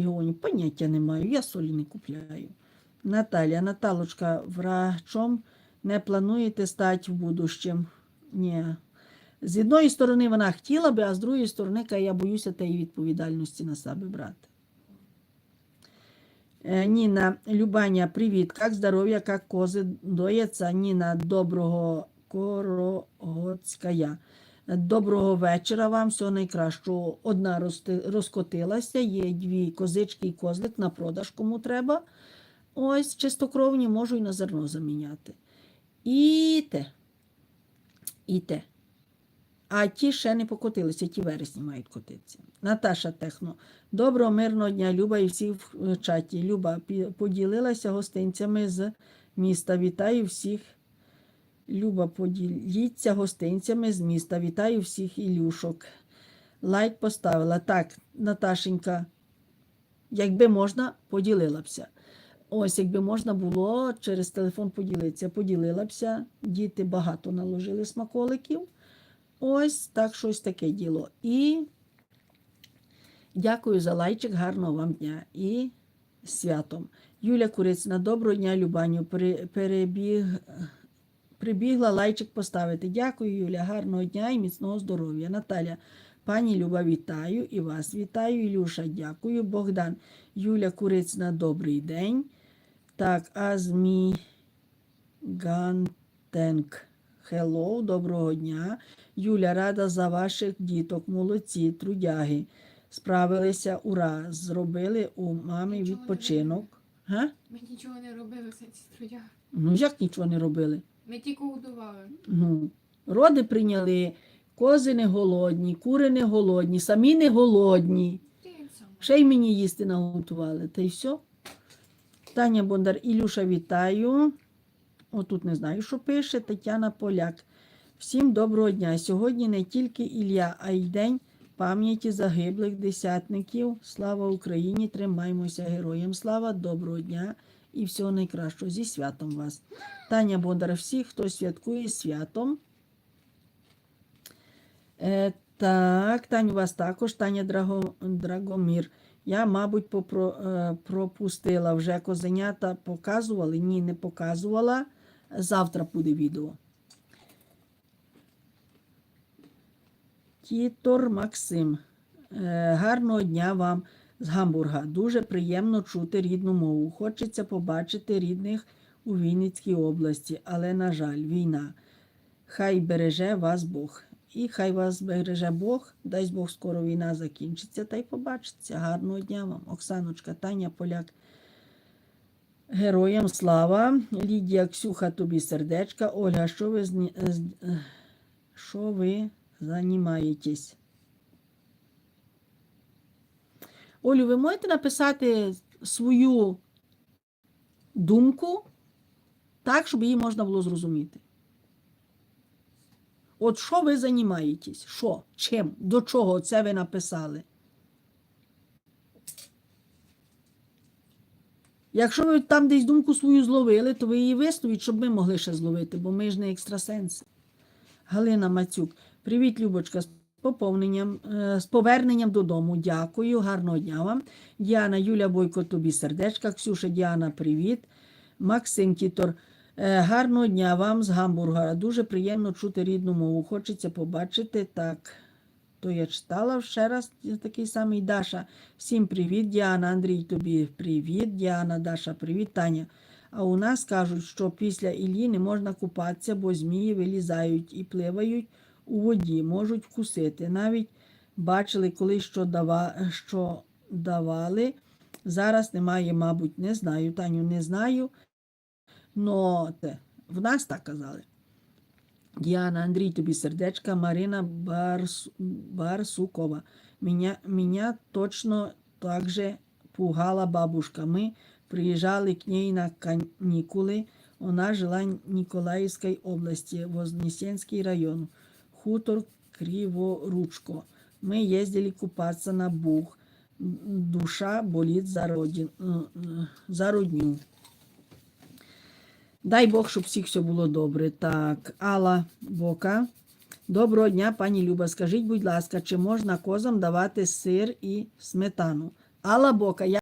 регіоні? Поняття не маю, я солі не купляю. Наталя, Наталочка, врачом не плануєте стати в будущем? Ні. З одної сторони вона хотіла би, а з другої сторони, я боюся тієї відповідальності на себе брати. Е, Ніна, Любаня, привіт. Як здоров'я, як кози доїться? Ніна, доброго Корогоцькая. Доброго вечора вам, всього найкращого. Одна розкотилася, є дві козички і козлик на продаж, кому треба. Ось чистокровні можу і на зерно заміняти. І те. І те. А ті ще не покотилися, ті вересні мають котитися. Наташа Техно. Доброго, мирного дня, Люба і всі в е, чаті. Люба поділилася гостинцями з міста. Вітаю всіх. Люба, поділіться гостинцями з міста. Вітаю всіх Ілюшок. Лайк поставила. Так, Наташенька, якби можна, поділила бся. Ось, якби можна було через телефон поділитися, поділила бся. Діти багато наложили смаколиків. Ось так щось таке діло. І дякую за лайчик, гарного вам дня і святом. Юля Курицина, доброго дня, Любаню. Перебіг, прибігла лайчик поставити. Дякую, Юля, гарного дня і міцного здоров'я. Наталя, пані Люба, вітаю і вас вітаю. Ілюша, дякую. Богдан, Юля Курицина, добрий день. Так, Азмі Гантенк. Хеллоу, доброго дня. Юля, рада за ваших діток. Молодці, трудяги. Справилися, ура! Зробили у мамі відпочинок. Га? Ми нічого не робили все ці трудяги. Ну, як нічого не робили? Ми тільки годували. Ну, роди прийняли, кози не голодні, кури не голодні, самі не голодні. Ще й мені їсти наготували. Та й все. Таня Бондар, Ілюша, вітаю. Отут не знаю, що пише Тетяна Поляк. Всім доброго дня. Сьогодні не тільки Ілля, а й день пам'яті загиблих десятників. Слава Україні! Тримаймося героям слава, доброго дня і всього найкращого. Зі святом вас. Таня Бондар, всіх, хто святкує святом. Е, так, у вас також, Таня Драго, Драгомір. Я, мабуть, попро, е, пропустила вже козенята показували. Ні, не показувала. Завтра буде відео. Тітор Максим. Е, гарного дня вам з Гамбурга. Дуже приємно чути рідну мову. Хочеться побачити рідних у Вінницькій області, але, на жаль, війна. Хай береже вас Бог. І хай вас береже Бог, дасть Бог скоро війна закінчиться та й побачиться. Гарного дня вам, Оксаночка, Таня Поляк. Героям слава. Лідія Ксюха, тобі сердечка. Ольга, що ви, що ви займаєтесь? Олю, ви можете написати свою думку так, щоб її можна було зрозуміти? От що ви займаєтесь? Що? Чим? До чого це ви написали? Якщо ви там десь думку свою зловили, то ви її висловіть, щоб ми могли ще зловити, бо ми ж не екстрасенси. Галина Мацюк, привіт, Любочка, поповненням, е, з поверненням додому. Дякую, гарного дня вам. Діана, Юля Бойко, тобі сердечка. Ксюша, Діана, привіт. Максим Тітор, е, гарного дня вам з Гамбурга. Дуже приємно чути рідну мову. Хочеться побачити так. То я читала ще раз такий самий Даша. Всім привіт, Діана, Андрій, тобі привіт, Діана, Даша, привіт, Таня. А у нас кажуть, що після Іллі не можна купатися, бо змії вилізають і пливають у воді, можуть вкусити. Навіть бачили, коли що, дава, що давали. Зараз немає, мабуть, не знаю. Таню, не знаю. Но те, в нас так казали. Діана, Андрій, тобі сердечка, Марина Барс, Барсукова. Меня, меня точно так же пугала бабушка. Мы приезжали к ней на каникулы. Она жила в Николаевской области, Вознесенский район, хутор Криворучко. Мы ездили купаться на Буг. Душа болит за, родин, э, э, за родню. Дай Бог, щоб всіх все було добре. Так, Алла Бока. Доброго дня, пані Люба. Скажіть, будь ласка, чи можна козам давати сир і сметану? Алла Бока.